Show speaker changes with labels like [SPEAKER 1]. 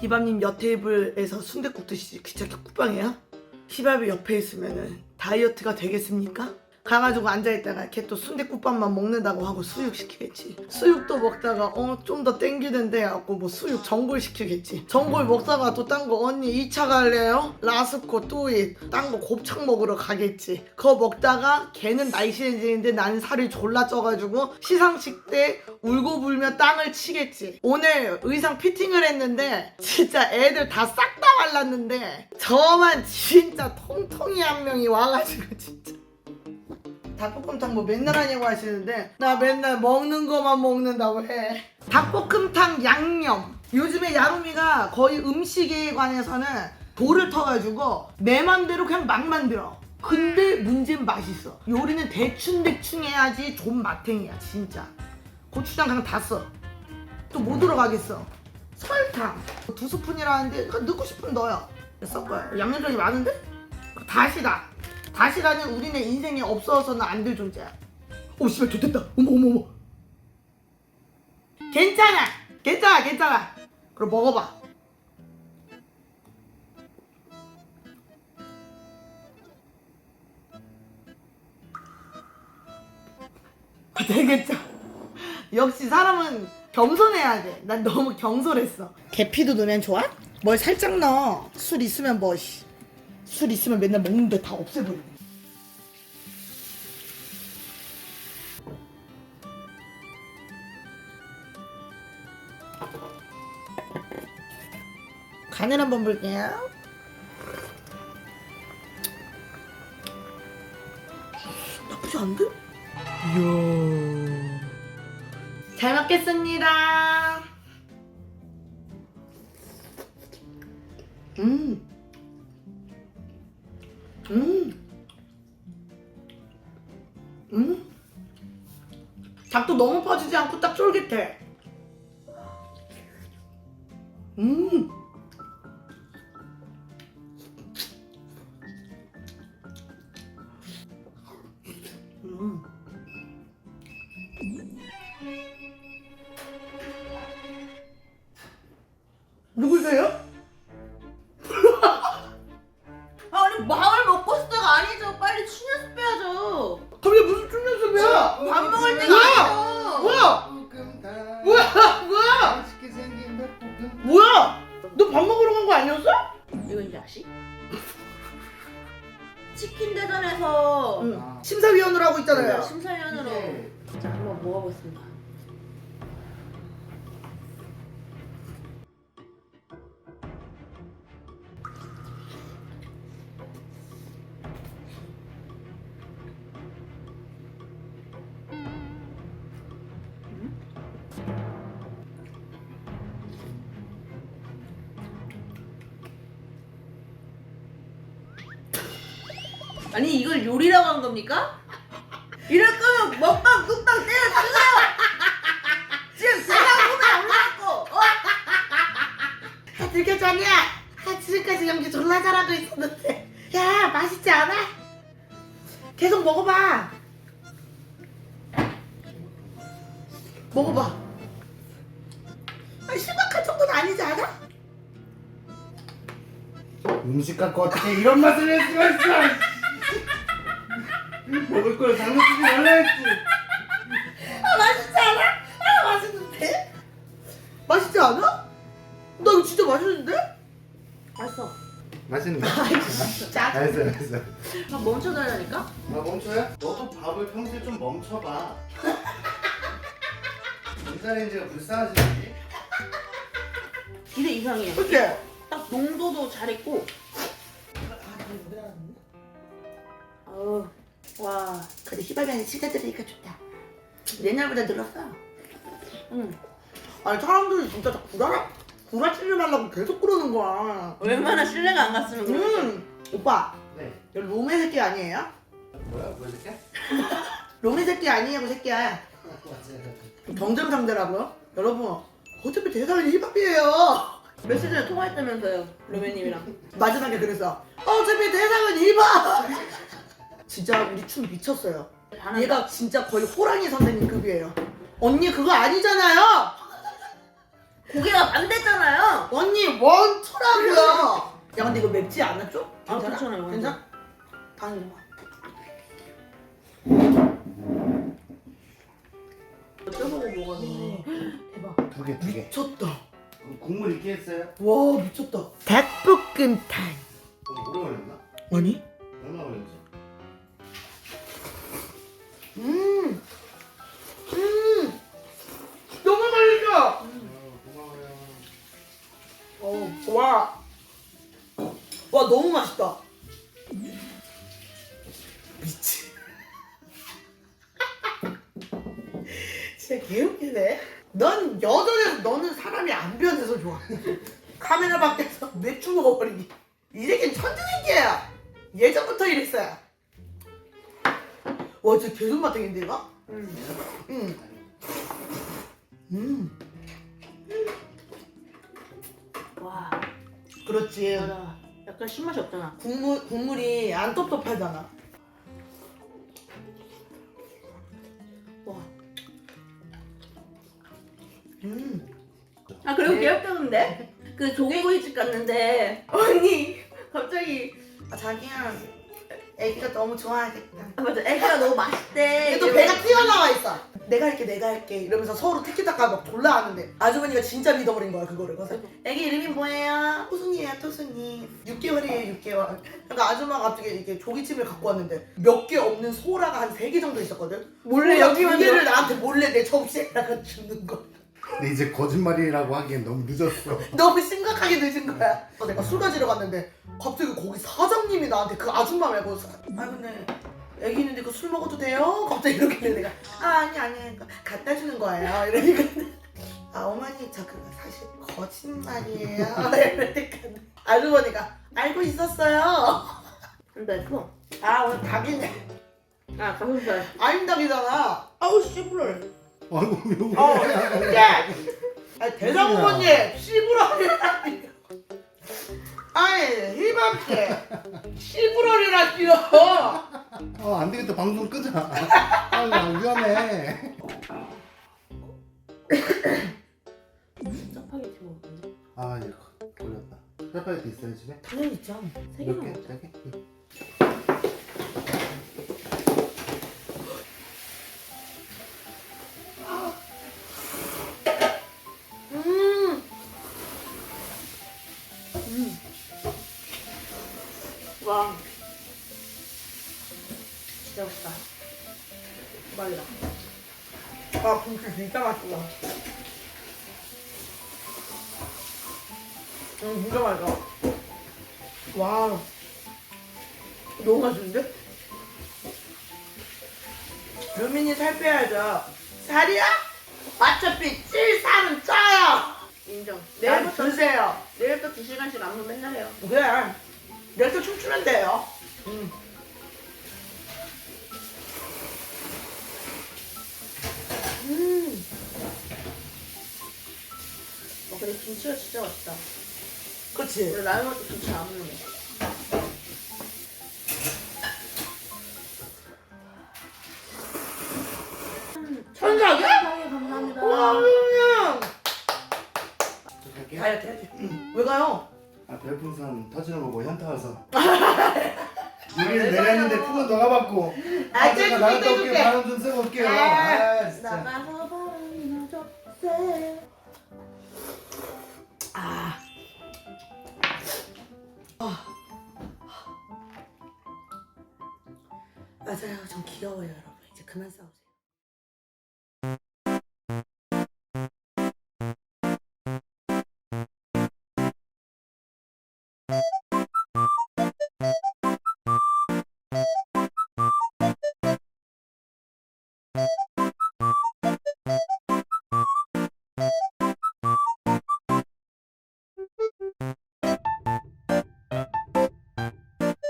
[SPEAKER 1] 희밥님 옆 테이블에서 순댓국 드시지 귀찮게 국방해요? 희밥이 옆에 있으면은 다이어트가 되겠습니까? 가가지고 앉아있다가 걔 또 순댓국밥만 먹는다고 하고 수육 시키겠지. 수육도 먹다가 어 좀 더 땡기는데 하고 뭐 수육 전골 시키겠지. 전골 먹다가 또 딴 거 언니 2차 갈래요? 라스코 또잇 딴거 곱창 먹으러 가겠지. 그거 먹다가 걔는 날씬해지는데 나는 살이 졸라 쪄가지고 시상식 때 울고 불며 땅을 치겠지. 오늘 의상 피팅을 했는데 진짜 애들 다 싹 다 말랐는데 저만 진짜 통통이 한 명이 와가지고 진짜 닭볶음탕 뭐 맨날 하냐고 하시는데 나 맨날 먹는 거만 먹는다고 해. 닭볶음탕 양념. 요즘에 야로미가 거의 음식에 관해서는 돌을 터가지고 내 맘대로 그냥 막 만들어. 근데 문제는 맛있어. 요리는 대충대충 해야지 좀 맛탱이야 진짜. 고추장 그냥 다 써 또 뭐 들어가겠어? 설탕. 두 스푼이라는데 넣고 싶으면 넣어요. 섞어요. 양념장이 많은데? 다시다 다시라는 우리네 인생에 없어서는 안 될 존재야. 오 씨발 좋됐다. 어머 어머 어머. 괜찮아. 괜찮아 괜찮아. 그럼 먹어봐. 되겠죠 역시 사람은 겸손해야 돼 난 너무 경솔했어. 계피도 넣으면 좋아? 뭘 살짝 넣어. 술 있으면 뭐 씨. 술 있으면 맨날 먹는데 다 없애버려 간을 한번 볼게요. 나쁘지 않은데? 이야. 잘 먹겠습니다. 음 음. 음. 닭도 너무 퍼지지 않고 딱 쫄깃해. 음. 음. 뭐야? 뭐야?
[SPEAKER 2] 맛있게 생긴 닭볶음탕
[SPEAKER 1] 뭐야? 너 밥 먹으러 간 거 아니었어?
[SPEAKER 3] 이건지 아시? 치킨 대전에서
[SPEAKER 1] 응.
[SPEAKER 2] 아.
[SPEAKER 1] 심사위원으로 하고 있잖아요.
[SPEAKER 3] 심사위원으로
[SPEAKER 2] 이게
[SPEAKER 3] 자 한번 먹어보겠습니다. 아니 이걸 요리라고 한 겁니까? 이럴 거면 먹방 뚝딱 때려 주세요! 지금 대상 후배 올라왔고 어?
[SPEAKER 1] 다 들켰잖냐? 아 지금까지 연기 졸라 잘하고 있었는데 야 맛있지 않아? 계속 먹어봐 먹어봐 아 심각한 정도는 아니지 않아?
[SPEAKER 2] 음식 갖고 어떻게 이런 맛을 낼 수가 있어 먹을 걸 장난치지 말라 했지
[SPEAKER 1] 아 맛있지 않아? 아 맛있는데? 맛있지 않아? 나 이거 진짜 맛있는데?
[SPEAKER 3] 맛있어
[SPEAKER 2] 맛있네
[SPEAKER 1] 진짜
[SPEAKER 2] 알았어 알았어
[SPEAKER 3] 밥 멈춰달라니까?
[SPEAKER 2] 아 멈춰요? 너도 밥을 평소에 좀 멈춰봐 전자레인지가 불쌍하지
[SPEAKER 3] 기대 이상이에요
[SPEAKER 1] 어때?
[SPEAKER 3] 딱 농도도 잘했고 어우 와
[SPEAKER 1] 근데 희밥이 시간 들으니까 좋다. 옛날보다 늘었어.
[SPEAKER 3] 응.
[SPEAKER 1] 아니 사람들이 진짜 다 구라라 구라치지 말라고 계속 그러는 거야.
[SPEAKER 3] 얼마나 신뢰가 안 갔으면 그랬어.
[SPEAKER 1] 음 오빠
[SPEAKER 2] 네.
[SPEAKER 1] 여기 로메 새끼 아니에요?
[SPEAKER 2] 뭐야 보여줄게?
[SPEAKER 1] 로메 새끼 아니냐고 새끼야.
[SPEAKER 2] 맞아요
[SPEAKER 1] 경쟁 상대라고요? 여러분 어차피 대상은 힙합이에요.
[SPEAKER 3] 며칠 전에 통화했다면서요 로맨님이랑.
[SPEAKER 1] 마지막에 그래서 어차피 대상은 힙합 진짜 우리 춤 미쳤어요
[SPEAKER 3] 잘한다.
[SPEAKER 1] 얘가 진짜 거의 호랑이 선생님 급이에요 언니 그거 아니잖아요
[SPEAKER 3] 고개가 반대잖아요.
[SPEAKER 1] 언니 원초라고요. 야 근데 이거 맵지 않았죠?
[SPEAKER 3] 아, 괜찮아요.
[SPEAKER 1] 괜찮아? 다행이다.
[SPEAKER 3] 어쩌고 뭐가 되네.
[SPEAKER 1] 대박.
[SPEAKER 2] 두 개, 두 개.
[SPEAKER 1] 미쳤다.
[SPEAKER 2] 국물 있게 했어요?
[SPEAKER 1] 와 미쳤다. 닭볶음탕.
[SPEAKER 2] 오래 걸렸나?
[SPEAKER 1] 아니? 넌 여전해서 너는 사람이 안 변해서 좋아. 카메라 밖에서 맥주 먹어버리니. 이 새끼는 천재새끼야. 예전부터 이랬어요. 와 진짜 계속 맛탱인데 이거?
[SPEAKER 3] 음.
[SPEAKER 1] 응. 음.
[SPEAKER 3] 와,
[SPEAKER 1] 그렇지.
[SPEAKER 3] 맞아. 약간 신맛이 없잖아.
[SPEAKER 1] 국물 국물이 안 텁텁하잖아.
[SPEAKER 3] 아 그리고
[SPEAKER 1] 네.
[SPEAKER 3] 귀엽다던데? 그 조개구이집 갔는데 언니 갑자기
[SPEAKER 1] 아, 자기야. 애기가 너무 좋아하겠다.
[SPEAKER 3] 아 맞아 애기가 너무 맛있대.
[SPEAKER 1] 근데 또 배가 튀어나와 있어. 내가 할게, 내가 할게. 이러면서 서로 티키타카 막 돌아하는데 아주머니가 진짜 믿어버린 거야 그거를. 그래서 애기 이름이 뭐예요? 토순이에요, 토순이. 6개월이에요, 6개월. 그러니까 아줌마가 갑자기 이렇게 조기찜을 갖고 왔는데 몇 개 없는 소라가 한세개 정도 있었거든.
[SPEAKER 3] 몰래 여기만
[SPEAKER 1] 두 개를 나한테 몰래 내 접시에다가 주는 거.
[SPEAKER 2] 근데 이제 거짓말이라고 하기엔 너무 늦었어.
[SPEAKER 1] 너무 심각하게 늦은 거야. 어, 내가 술 가지러 갔는데 갑자기 거기 사장님이 나한테 그 아줌마 말고 사- 아 근데 애기 있는데 그 술 먹어도 돼요? 갑자기 이러길래 내가 아 아니 아니 그러니까 갖다 주는 거예요. 이러니까 아 어머니 저 그거 사실 거짓말이에요. 이러니까 아주머니가 알고 있었어요.
[SPEAKER 3] 근데 그거
[SPEAKER 1] 아 오늘 닭이네.
[SPEAKER 3] 아 가슴살.
[SPEAKER 1] 아임 닭이잖아. 아우 씨부럴.
[SPEAKER 2] 아이고 왜
[SPEAKER 1] 어? 야, 아, 대장부모님 씨부러리라니. 아니 희밤씨 씨부러리라니요.
[SPEAKER 2] 어, 안 되겠다. 방송 끄자. 아, 나 위험해.
[SPEAKER 3] 짜파게티 먹었는데.
[SPEAKER 2] 아, 이거 걸렸다. 짜파게티 있어요, 집에?
[SPEAKER 1] 당연히 있죠.
[SPEAKER 2] 세몇
[SPEAKER 3] 개만
[SPEAKER 2] 개?
[SPEAKER 3] 먹자.
[SPEAKER 2] 세 개? 응.
[SPEAKER 3] 와. 진짜 맛있다. 대박이다.
[SPEAKER 1] 아 김치 진짜 맛있다. 음 진짜 맛있다. 와. 너무 맛있는데? 루민이 살 빼야죠. 살이야? 어차피 찔 살은 쪄요.
[SPEAKER 3] 인정.
[SPEAKER 1] 내일
[SPEAKER 3] 내일부터
[SPEAKER 1] 드세요.
[SPEAKER 3] 내일부터 두 시간씩 안무 맨날 해요.
[SPEAKER 1] 그래. 또 춤추면 돼요. 음. 음.
[SPEAKER 3] 어 근데 김치가 진짜 맛있다.
[SPEAKER 1] 그치?
[SPEAKER 3] 원래 라면 먹을 때 김치 안 먹는 거.
[SPEAKER 1] 천사야?
[SPEAKER 3] 사랑해 감사합니다.
[SPEAKER 1] 와, 그냥. 다이어트 해야지. 응. 왜 가요?
[SPEAKER 2] 아, 별풍선 터지는 거뭐 현타 와서. 여기는 내렸는데 푸근 너가 받고.
[SPEAKER 1] 아, 쟤
[SPEAKER 2] 나갔다
[SPEAKER 1] 줄게,
[SPEAKER 2] 올게요.
[SPEAKER 1] 줄게.
[SPEAKER 2] 바람 좀 쐬고 올게요.
[SPEAKER 1] 아,
[SPEAKER 2] 아, 진짜.
[SPEAKER 3] 나가서 바람이나 좁세.
[SPEAKER 1] 아. 아. 맞아요. 전 귀여워요, 여러분. 이제 그만 싸우